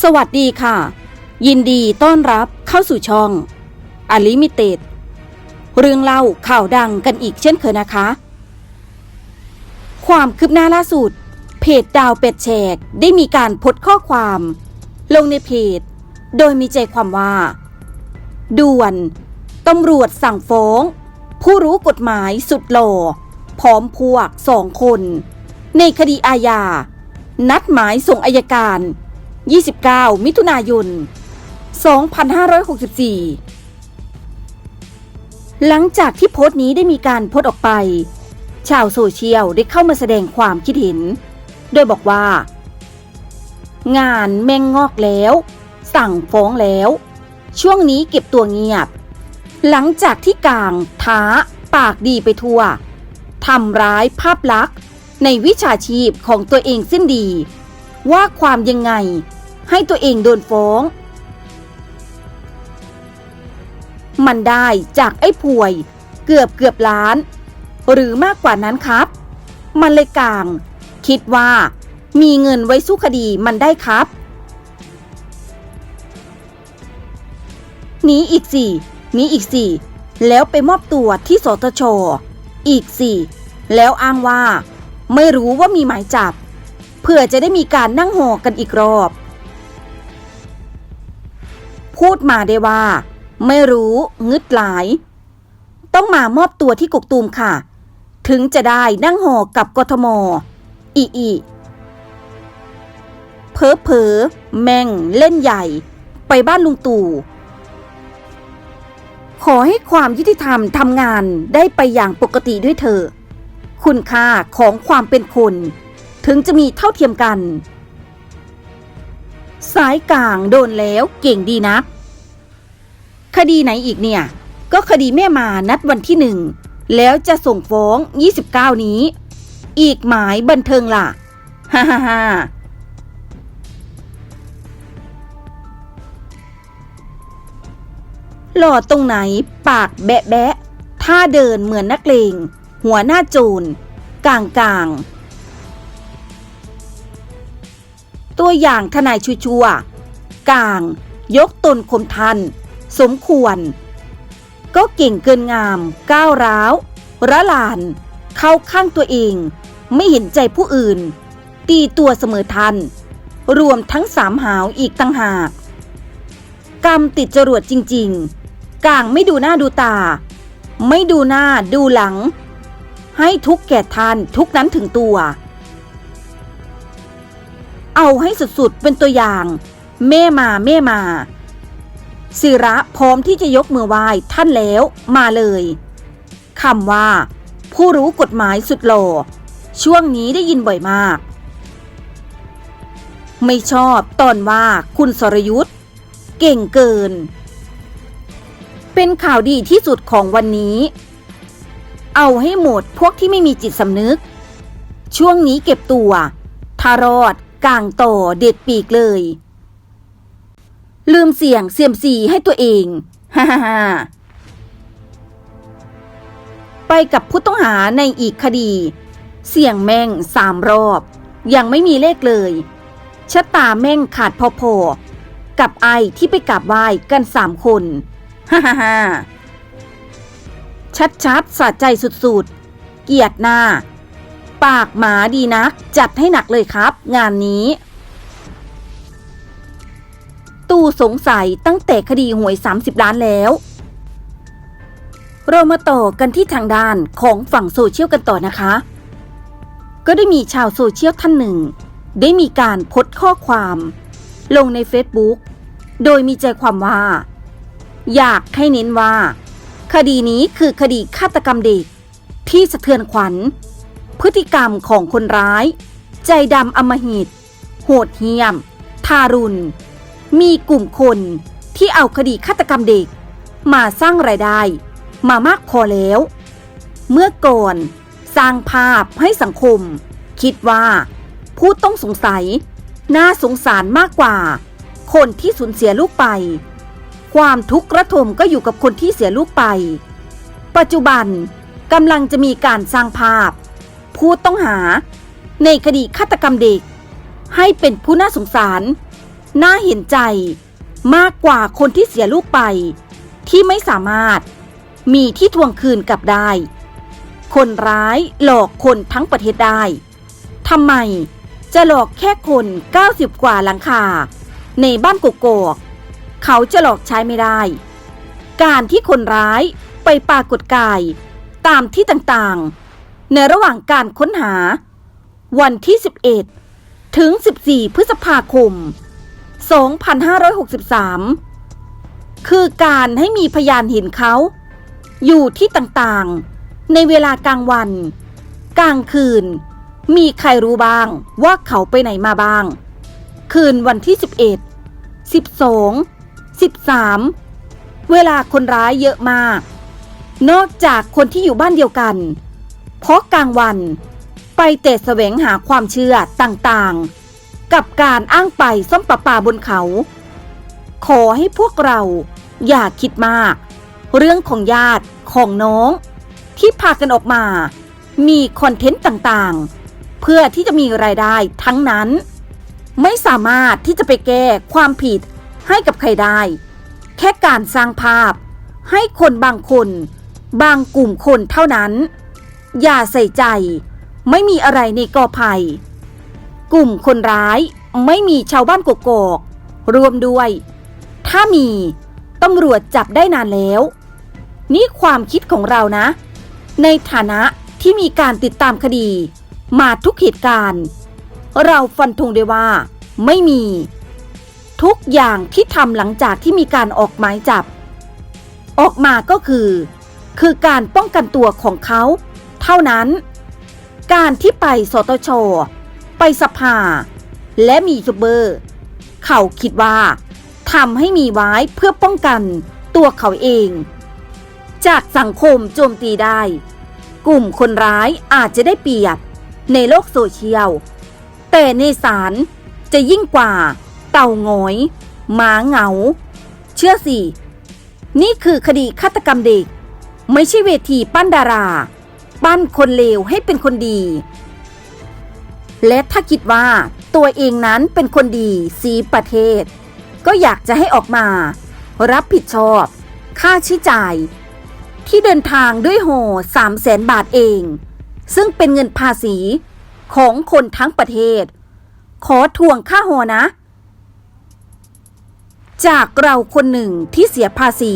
สวัสดีค่ะ ยินดีต้อนรับเข้าสู่ช่องอลิมิเต็ดเรื่องเล่าข่าวดังกันอีกเช่นเคยนะคะ ความคืบหน้าล่าสุด เพจดาวเป็ดแฉกได้มีการพสต์ข้อความ ลงในเพจ โดยมีใจความว่า ด่วนตำรวจสั่งฟ้อง ผู้รู้กฎหมายสุดหล่อพร้อมพวกสองคน ในคดีอาญา นัดหมายส่งอายการ 29 มิถุนายน 2564 หลังจากที่โพสต์นี้ได้มีการโพสต์ออกไป ชาวโซเชียลได้เข้ามาแสดงความคิดเห็น โดยบอกว่า งานแม่งงอกแล้ว สั่งฟ้องแล้ว ช่วงนี้เก็บตัวเงียบ หลังจากที่กลางท้า ปากดีไปทั่วทำร้ายภาพลักษณ์ในวิชาชีพของตัวเองสิ้นดี ว่าความยังไง ให้ตัวเองโดนฟ้อง มันได้จากไอ้ป่วย เกือบเกือบล้าน หรือมากกว่านั้นครับ มันเลยกลาง คิดว่า มีเงินไว้สู้คดีมันได้ครับหนีอีกสี่หนีอีกสี่แล้วไปมอบตัวที่สตช อีกสี่แล้วอ้างว่า ไม่รู้ว่ามีหมายจับ เพื่อจะได้มีการนั่งหอกันอีกรอบ พูดมาได้ว่า ไม่รู้งึดหลาย ต้องมามอบตัวที่กกตูมค่ะ ถึงจะได้นั่งหอกับกทม อีอีเพอเพอแม่งเล่นใหญ่ ไปบ้านลุงตู่ขอให้ความยุติธรรมทำงานได้ไปอย่างปกติด้วยเถอะคุณค่าของความเป็นคน ถึงจะมีเท่าเทียมกัน สายกลางโดนแล้วเก่งดีนัก คดีไหนอีกเนี่ย ก็คดีแม่มานัดวันที่หนึ่ง แล้วจะส่งฟ้อง 29 นี้ อีกหมายบันเทิงล่ะ ฮ่าฮ่าฮ่าหล่อตรงไหน ปากแบะแบะท่าเดินเหมือนนักเลง หัวหน้าโจรกลางกลาง ตัวอย่างทนายชัวๆกาง ยกตนข่มทัน สมควร ก็เก่งเกินงาม ก้าวร้าวระลาน เข้าข้างตัวเอง ไม่เห็นใจผู้อื่น ตีตัวเสมอทัน รวมทั้งสามหาวอีกตั้งหาก กรรมติดจรวดจริง ๆกางไม่ดูหน้าดูตา ไม่ดูหน้าดูหลัง ให้ทุกแก่ท่านทุกนั้นถึงตัว เอาให้สุดๆ เป็นตัวอย่างแม่มาแม่มา ศิระพร้อมที่จะยกมือไหว้ท่านแล้วมาเลยคำว่า ผู้รู้กฎหมายสุดหล่อช่วงนี้ได้ยินบ่อยมาก ไม่ชอบตอนว่าคุณสรยุทธ์เก่งเกิน เป็นข่าวดีที่สุดของวันนี้ เอาให้หมดพวกที่ไม่มีจิตสำนึก ช่วงนี้เก็บตัว ทารอด กลางต่อเด็ดปีกเลย ลืมเสี่ยงเสียมสีให้ตัวเอง ฮ่าฮ่าไปกับผู้ต้องหาในอีกคดี เสี่ยงแม่งสามรอบ ยังไม่มีเลขเลยชะตาแม่งขาดพอๆกับไอที่ไปกราบไหว้กันสามคนฮ่าฮ่าฮ่าชัดๆสะใจสุดๆ เกียดหน้า ปากหมาดีนักจัดให้หนักเลยครับ งานนี้ ตู้สงสัยตั้งแต่คดีหวย 30 ล้านแล้ว เรามาต่อกันที่ทางด้านของฝั่งโซเชียลกันต่อนะคะ ก็ได้มีชาวโซเชียลท่านหนึ่ง ได้มีการโพสต์ข้อความ ลงใน Facebook โดยมีใจความว่า อยากให้เน้นว่า คดีนี้คือคดีฆาตกรรมเด็กที่สะเทือนขวัญ พฤติกรรมของคนร้าย ใจดำอมหิต โหดเหี้ยม ทารุณ มีกลุ่มคนที่เอาคดีฆาตกรรมเด็ก มาสร้างรายได้ มามากพอแล้ว เมื่อก่อนสร้างภาพให้สังคม คิดว่า ผู้ต้องสงสัย น่าสงสารมากกว่า คนที่สูญเสียลูกไป ความทุกข์ระทมก็อยู่กับคนที่เสียลูกไป ปัจจุบันกำลังจะมีการสร้างภาพ ผู้ต้องหา ในคดีฆาตกรรมเด็ก ให้เป็นผู้น่าสงสาร น่าเห็นใจ มากกว่าคนที่เสียลูกไป ที่ไม่สามารถมีที่ทวงคืนกลับได้ คนร้ายหลอกคนทั้งประเทศได้ทำไมจะหลอกแค่คน 90 กว่าหลังคา ในบ้านกกอกเขาจะหลอกใช้ไม่ได้ การที่คนร้ายไปปรากฏกาย ตามที่ต่างๆ ในระหว่างการค้นหา วันที่ 11 ถึง 14 พฤษภาคม 2563 คือการให้มีพยานเห็นเขา อยู่ที่ต่างๆ ในเวลากลางวัน กลางคืน มีใครรู้บ้างว่าเขาไปไหนมาบ้าง คืนวันที่ 11 12 13 เวลาคนร้ายเยอะมาก นอกจากคนที่อยู่บ้านเดียวกัน เพราะกลางวันไปแต่แสวงหาความเชื่อต่างๆ กับการอ้างไปซ่อมปะปาบนเขา ขอให้พวกเราอย่าคิดมาก เรื่องของญาติของน้อง ที่พากันออกมา มีคอนเทนต์ต่างๆ เพื่อที่จะมีรายได้ทั้งนั้น ไม่สามารถที่จะไปแก้ความผิดให้กับใครได้ แค่การสร้างภาพให้คนบางคน บางกลุ่มคนเท่านั้น อย่าใส่ใจ ไม่มีอะไรในกอภัยกลุ่มคนร้ายไม่มีชาวบ้านกกอกรวมด้วย ถ้ามีตำรวจจับได้นานแล้ว นี่ความคิดของเรานะ ในฐานะที่มีการติดตามคดี มาทุกเหตุการณ์ เราฟันธงได้ว่า ไม่มี ทุกอย่างที่ทำหลังจากที่มีการออกหมายจับ ออกมาก็คือ คือการป้องกันตัวของเขา เท่านั้น การที่ไปสตช ไปสภา และมียูทูบเบอร์ เขาคิดว่าทำให้มีไว้เพื่อป้องกันตัวเขาเอง จากสังคมโจมตีได้ กลุ่มคนร้ายอาจจะได้เปรียบในโลกโซเชียล แต่ในศาลจะยิ่งกว่าเต่าหงอยหมาเหงา เชื่อสิ นี่คือคดีฆาตกรรมเด็ก ไม่ใช่เวทีปั้นดารา ปั้นคนเลวให้เป็นคนดี และถ้าคิดว่าตัวเองนั้นเป็นคนดีสีประเทศ ก็อยากจะให้ออกมา รับผิดชอบ ค่าใช้จ่าย ที่เดินทางด้วยโหสามแสนบาทเอง ซึ่งเป็นเงินภาษีของคนทั้งประเทศ ขอทวงค่าโหนะ จากเราคนหนึ่งที่เสียภาษี